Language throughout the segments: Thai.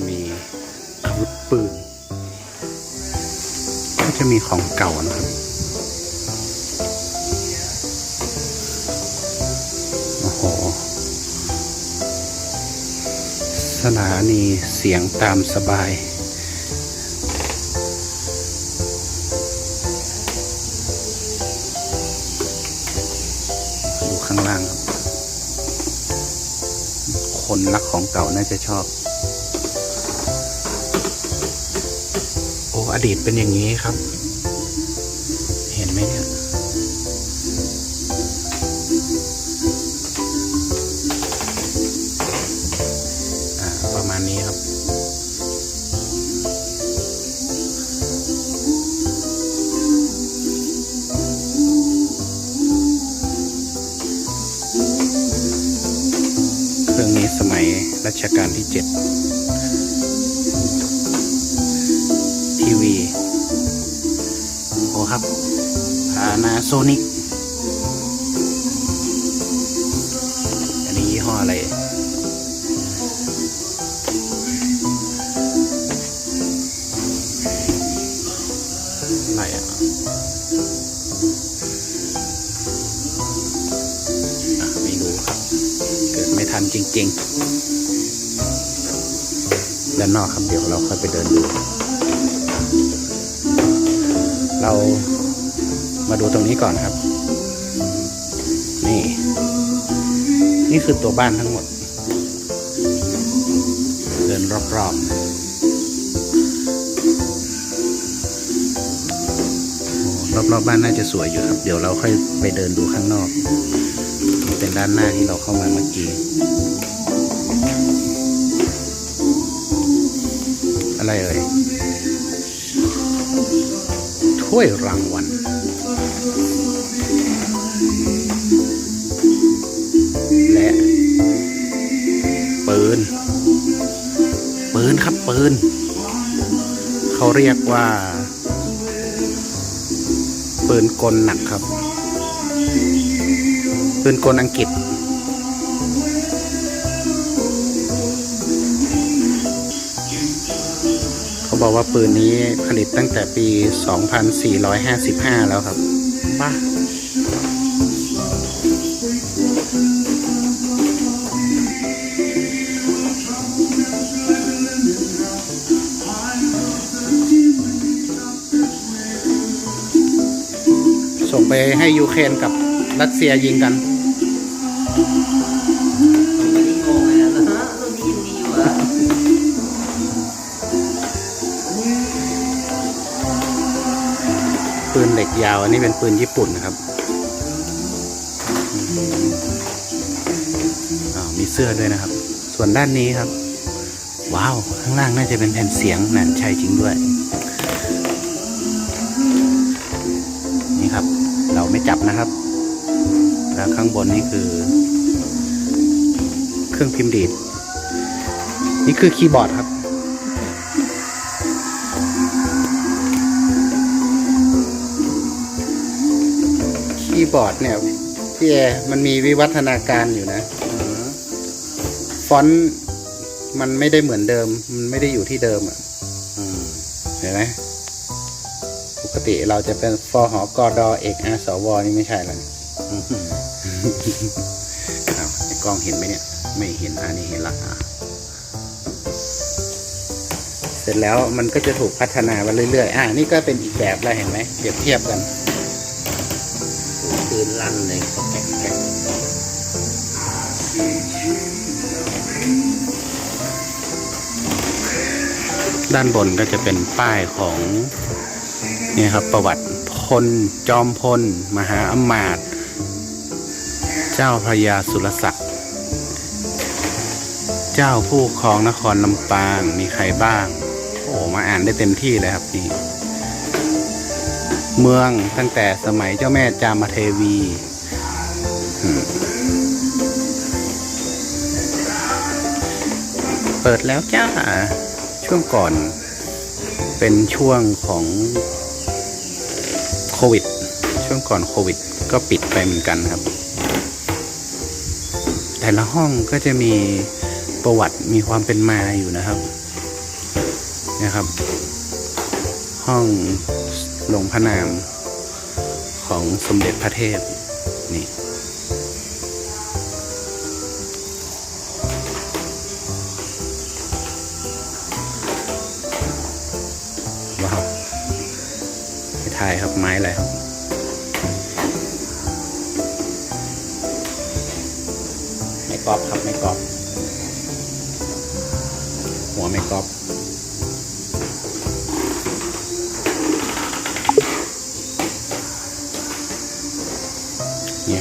จะมีอาวุธปืน ก็จะมีของเก่านะครับ โอ้โห สถานีเสียงตามสบายอยู่ข้างล่างครับ คนรักของเก่าน่าจะชอบ ดีตเป็นอย่างนี้ครับ เห็นไหมเนี่ยอ่าประมาณนี้ครับ เครื่องนี้สมัยรัชกาลที่เจ็ด ทีวีโอ้ครับพานาโซนิกอันนี้ยี่ห้ออะไรอะไรอะไม่รู้ครับ เกิดไม่ทันจริง ๆ ด้านนอกครับเดี๋ยวเราค่อยไปเดินดู เรามาดูตรงนี้ก่อนครับ นี่ นี่คือตัวบ้านทั้งหมด เดินรอบๆรอบๆบ้านน่าจะสวยอยู่ครับ เดี๋ยวเราค่อยไปเดินดูข้างนอกนี่เป็นด้านหน้าที่เราเข้ามาเมื่อกี้ อะไรเอ่ย ถ้วยรางวัลและปืนปืนครับปืนเขาเรียกว่าปืนกลหนักครับปืนกลอังกฤษ บอกว่าปืนนี้ผลิตตั้งแต่ปี 2455 แล้วครับบ้าส่งไปให้ยูเครนกับรัสเซียยิงกัน ยาว อันนี้เป็นปืนญี่ปุ่นนะครับอืมอ้ามีเสื้อด้วยนะครับ ส่วนด้านนี้ครับ ว้าว ข้างล่างน่าจะเป็นแผ่นเสียงนั่นใช่จริงด้วย นี่ครับ เราไม่จับนะครับ แล้วข้างบนนี่คือ เครื่องพิมพ์ดีด นี่คือคีย์บอร์ดครับ คีย์บอร์ดเนี่ยพี่แอร์มันมีวิวัฒนาการอยู่นะฟอนต์มันไม่ได้เหมือนเดิม มันไม่ได้อยู่ที่เดิมอะอืมเห็นไหมปกติเราจะเป็นฟอหอกอดอเอกอาสวนี่ไม่ใช่แล้วอืมอ้าวไอ้กล้องเห็นไหมเนี่ย ไม่เห็นอันนี้เห็นละอะเสร็จแล้วมันก็จะถูกพัฒนามาเรื่อยๆ อ่านี่ก็เป็นอีกแบบแล้วเห็นไหมเปรียบเทียบกันปืน ลั่นเลยก็แก๊กแก๊กด้านบนก็จะเป็นป้ายของเนี่ยครับประวัติพลจอมพล มหาอมาตย์เจ้าพระยาสุรศักดิ์เจ้าผู้ครองนครลำปางมีใครบ้าง โอ้มาอ่านได้เต็มที่เลยครับนี่ เมืองตั้งแต่สมัยเจ้าแม่จามเทวี เปิดแล้วจ้า ช่วงก่อนเป็นช่วงของโควิด ช่วงก่อนโควิด ก็ปิดไปเหมือนกันครับ แต่ละห้องก็จะมีประวัติมีความเป็นมาอยู่นะครับ นะครับ ห้อง ลงพระนามของสมเด็จพระเทพ นี่ ว้าวให้ทายครับไม้อะไรครับไม่กรอบครับไม่กรอบหัวไม่กรอบ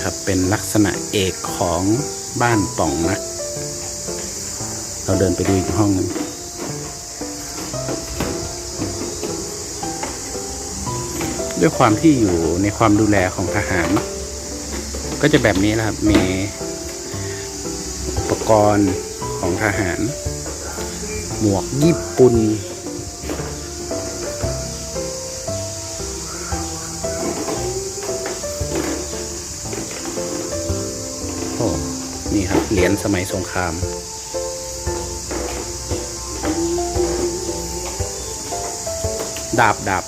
ครับ เป็นลักษณะเอกของบ้านป่องนัก เราเดินไปดูอีกห้องหนึงด้วยความที่อยู่ในความดูแลของทหาร ก็จะแบบนี้นะครับ มีอุปกรณ์ของทหาร หมวกญี่ปุ่น เหรียญสมัยสงคราม ดาบดาบ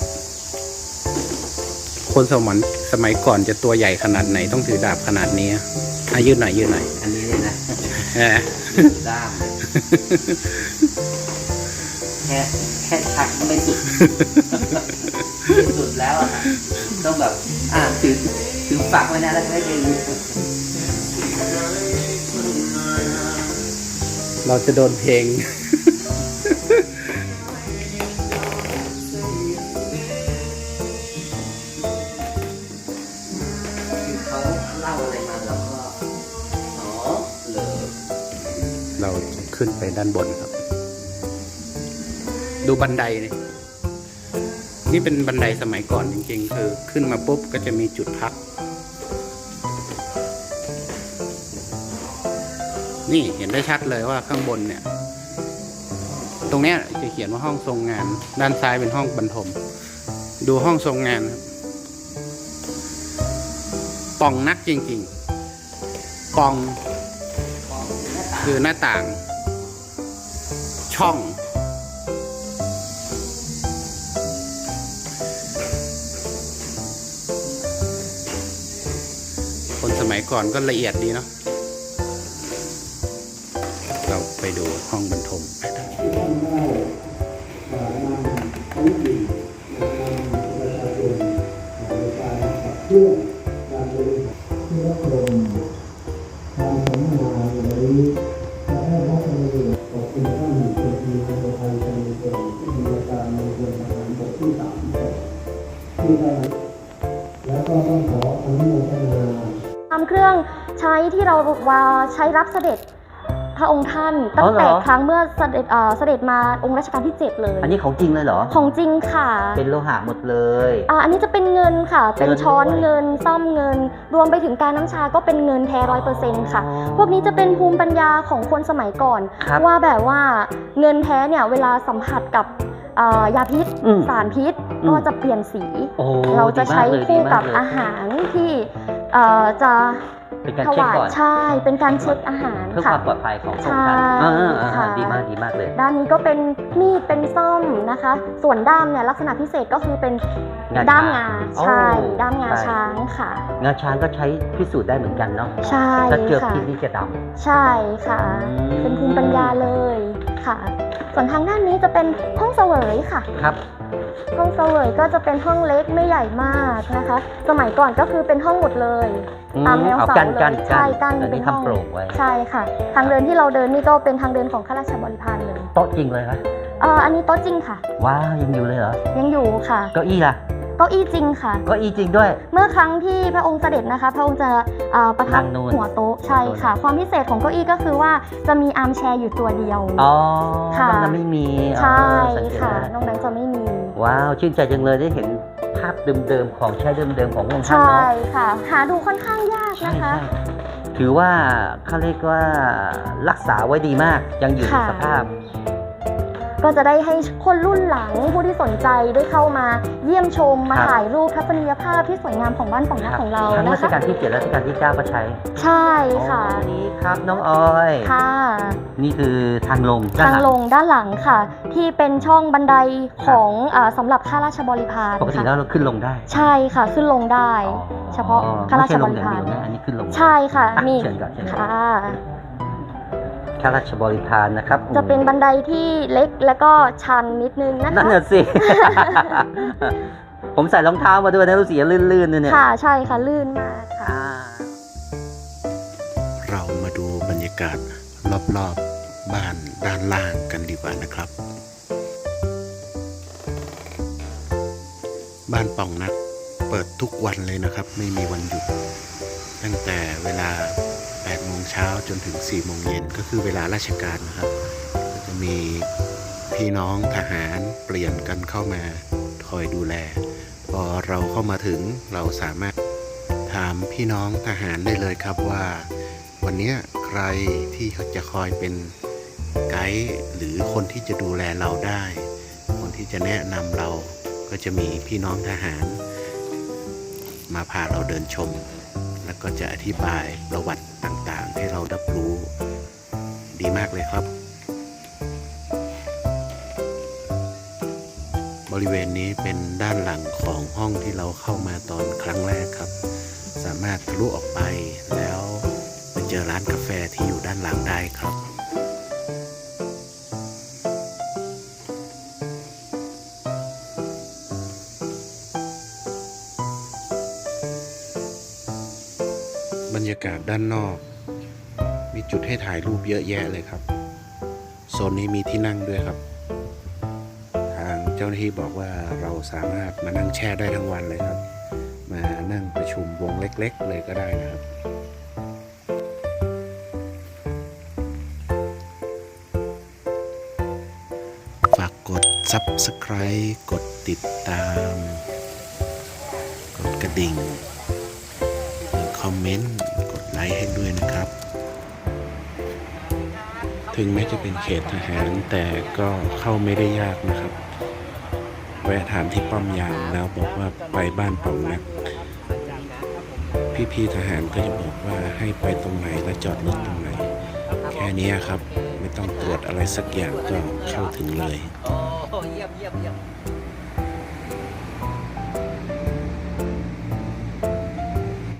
คนสมัยสมัยก่อนจะตัวใหญ่ขนาดไหนต้องถือดาบขนาดนี้อะอะยืดหน่อยยืดหน่อยอันนี้เลยนะแหมด้ามเลยแค่แค่ชักก็ไม่สุดไม่สุดแล้วอะต้องแบบ อ่าถือถือฝักไว้นะแล้วให้ดึง เราจะโดนเพลง คือเขาเล่าอะไรมาเราก็อ๋อเหรอเราจะขึ้นไปด้านบนครับ ดูบันไดนี่นี่เป็นบันไดสมัยก่อนจริงๆ คือ ขึ้นมาปุ๊บก็จะมีจุดพัก นี่เห็นได้ชัดเลยว่าข้างบนเนี่ย ตรงเนี้ยจะเขียนว่าห้องทรงงาน ด้านซ้ายเป็นห้องบรรทม ดูห้องทรงงานครับป่องนักจริงๆป่องคือหน้าต่าง ช่อง คนสมัยก่อนก็ละเอียดดีเนาะ ดูห้องบรรทมการสัมมนาในวันนี้จะได้รับประโยชน์ขอบคุณท่านเจ้าหน้าที่ตำรวไทยจังหวัดเชียงรายที่มีการในเรือทหารบกที่สามที่ได้แล้วก็ต้องขออนุโมทนาตามเครื่องใช้ที่เราว่าใช้รับเสด็จ พระองค์ท่านตั้อ๋งอเหรอแต่ครั้งเมื่อเสด็จเอ่อเสด็จมาองค์รัชกาลที่ 7 เลย อันนี้ของจริงเลยเหรอ ของจริงค่ะ เป็นโลหะหมดเลยอ่าอันนี้จะเป็นเงินค่ะ เป็นเงินช้อนด้วยเงินซ่อมเงิน รวมไปถึงการน้ำชาก็เป็นเงินแท้ร้อยเปอร์เซ็นต์ค่ะอ๋อพวกนี้จะเป็นภูมิปัญญาของคนสมัยก่อนครับว่าแบบว่าเงินแท้เนี่ยเวลาสัมผัสกับอ่ายาพิษอืมสารพิษอืมก็จะเปลี่ยนสีโอ้เราจะใช้ดีมากเลยคู่กับดีมากเลยอาหารที่เอ่อจะ เป็นการถเช็ควายก่อน ใช่เป็นการเช็คอาหารเพื่อคค่ะ วามปลอดภัยของพระองค์ใช่ท่านอ่าอ่าค่ะ ดีมากดีมากเลย ด้านนี้ก็เป็นมีดเป็นซ่อมนะคะ ส่วนด้ามเนี่ยลักษณะพิเศษก็คือเป็นงาด้ามช้างงาโอ้ใช่ด้ามงาใช่ ช้างค่ะ งาช้างก็ใช้พิสูจน์ได้เหมือนกันเนาะใช่ถ้าเจอค่ะ พิษนี่จะดใช่ค่ะ อืม เป็นภูมิปัญญาเลย ค่ะ ส่วนทางด้านนี้จะเป็นห้องเสวยค่ะำครับ ห้องเสวยก็จะเป็นห้องเล็กไม่ใหญ่มากนะคะ สมัยก่อนก็คือเป็นห้องหมดเลยอืมตามแนวเอาเสากั้นเลกั้นยใช่กั้นอันเป็นี้นห้องทำโปร่งไว้ใช่ค่ะ ทางเดินที่เราเดินนี่ก็เป็นทางเดินของข้าราชบริพารเลยโต๊ะจริงเลยไหมเอ่ออันนี้โต๊ะจริงค่ะ ว้าวยังอยู่เลยเหรอ ยังอยู่ค่ะ เก้าอี้ล่ะ เก้าอี้จริงค่ะเก้าอี้จริงด้วย เมื่อครั้งที่พระองค์เสด็จนะคะ พระองค์จะเอ่อประทับนั่งนู่น หัวโต๊ะใช่ค่ะ ความพิเศษของเก้าอี้ก็คือว่าจะมีอาร์มแชร์อยู่ตัวเดียว อ๋อค่ะ ตรงนั้นไม่มีใช่อ๋อสังเกตค่ะได้นอกนั้นจะไม่มี ว้าวชื่นใจจังเลยได้เห็นภาพเดิมๆของใช้เดิมๆของพระองค์ท่านใช่เนาะค่ะ หาดูค่อนข้างยากใช่นะคะ ใช่ถือว่าเขาเรียกว่ารักษาไว้ดีมากยังอยู่ในค่ะ สภาพ ก็จะได้ให้คนรุ่นหลังผู้ที่สนใจได้เข้ามาเยี่ยมชมมาครับ ถ่ายรูปทัศนียภาพที่สวยงามของบ้านป่องนักของเราทั้งรันะชคะกาลที่เจ็ดและรัชกาลที่เก้าก็ใช้ใช่ค่ะอ๋อนี่ครับน้องออย ค่ะ นี่คือทางลงด้นทางหลงด้านหลังค่ะ ที่เป็นช่องบันไดของอาสำหรับข้าราชบริพารปกติค่ะแล้วเราขึ้นลงได้ใช่ค่ะขึ้นลงได้ อ๋อเฉพาะข้าราชบริพาร ไม่ใช่ลงอย่างเดียวนะอันนี้ขึ้นลงใช่ค่ะอะมีเชิญก่อนเชิญก่อน ค่ะ ข้าราชบริพารนะครับจะเป็นบันไดที่เล็กแล้วก็ชันนิดนึงนะนั่นคะน่ะสิ ผมใส่รองเท้ามาด้วยนะรู้สึกจะลื่นๆเนี่ยค่ะใช่ค่ะลื่นมากค่ะอ่าเรามาดูบรรยากาศรอบๆบ้านด้านล่างกันดีกว่านะครับ บ้านป่องนักเปิดทุกวันเลยนะครับ ไม่มีวันหยุด ตั้งแต่เวลา 8โมงเช้าจนถึง4โมงเย็นก็คือเวลาราชการนะครับ ก็จะมีพี่น้องทหารเปลี่ยนกันเข้ามาคอยดูแล พอเราเข้ามาถึงเราสามารถถามพี่น้องทหารได้เลยครับว่า วันนี้ใครที่จะคอยเป็นไกด์หรือคนที่จะดูแลเราได้ คนที่จะแนะนำเราก็จะมีพี่น้องทหาร มาพาเราเดินชม แล้วก็จะอธิบายประวัติ ต่างๆ ให้เรารับรู้ ดีมากเลยครับ บริเวณนี้เป็นด้านหลังของห้องที่เราเข้ามาตอนครั้งแรกครับ สามารถทะลุออกไปแล้วไปเจอร้านกาแฟที่อยู่ด้านหลังได้ครับากาศด้านนอก มีจุดให้ถ่ายรูปเยอะแยะเลยครับ โซนนี้มีที่นั่งด้วยครับ ทางเจ้าหน้าที่บอกว่าเราสามารถมานั่งแช่ได้ทั้งวันเลยครับ มานั่งประชุมวงเล็ก ๆ เลยก็ได้นะครับฝากกด Subscribe กดติดตาม กดกระดิ่งคอมเมนต์ ค์ให้ด้วยนะครับ ถึงแม้จะเป็นเขตทหารแต่ก็เข้าไม่ได้ยากนะครับ แวะถามที่ป้อมยามแล้วบอกว่าไปบ้านป่องนัก พี่ๆทหารก็จะบอกว่าให้ไปตรงไหนและจอดรถตรงไหน แค่นี้ครับ ไม่ต้องตรวจอะไรสักอย่างก็เข้าถึงเลยโอ้เยี่ยมเยี่ยมเยี่ยม